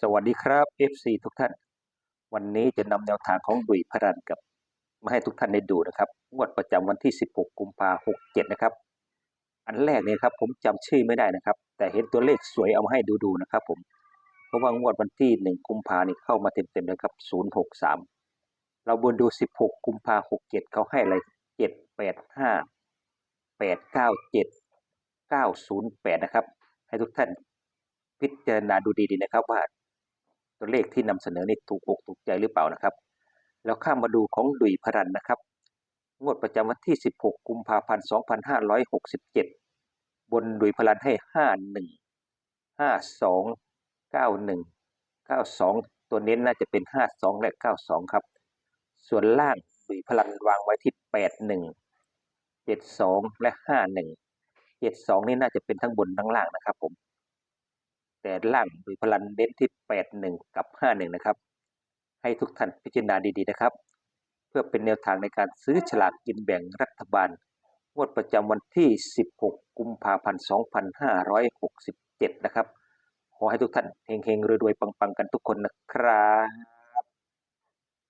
สวัสดีครับ FC ทุกท่าน วันนี้จะนำแนวทางของดุยพรันกับ มาให้ทุกท่านได้ดูนะครับงวดประจำวันที่ 16 กุมภาพันธ์ 67 นะครับ อันแรกเนี่ยครับผมจำชื่อไม่ได้นะครับ แต่เห็นตัวเลขสวยเอามาให้ดูๆนะครับ ผม เพราะว่างวดวันที่ 1 กุมภาเนี่เข้ามาเต็มๆเลยครับ 063 เราบนดู 16 กุมภาพันธ์ 67 เขาให้อะไร 785 897 908 นะครับ ให้ทุกท่านพิจารณาดูดีๆนะครับว่า ตัวเลขที่นำเสนอนี่ถูกอกถูกใจหรือเปล่านะครับ แล้วข้ามมาดูของดุยพรันนะครับ งวดประจำวันที่ 16 กุมภาพันธ์ 2567 บนดุยพรันให้ 51 52 91 92 ตัวเน้นน่าจะเป็น 52 และ 92 ครับ ส่วนล่างดุยพลันวางไว้ที่ 81 72 และ 51 72 นี่น่าจะเป็นทั้งบนทั้งล่างนะครับผม แต่ล่างมีพลันเน้นที่ 81 กับ 51 นะครับ ให้ทุกท่านพิจารณาดีๆนะครับ เพื่อเป็นแนวทางในการซื้อฉลากกินแบ่งรัฐบาลงวดประจำวันที่ 16 กุมภาพันธ์ 2567 นะครับ ขอให้ทุกท่านเฮงๆรวยๆ ปังๆ กันทุกคนนะครับ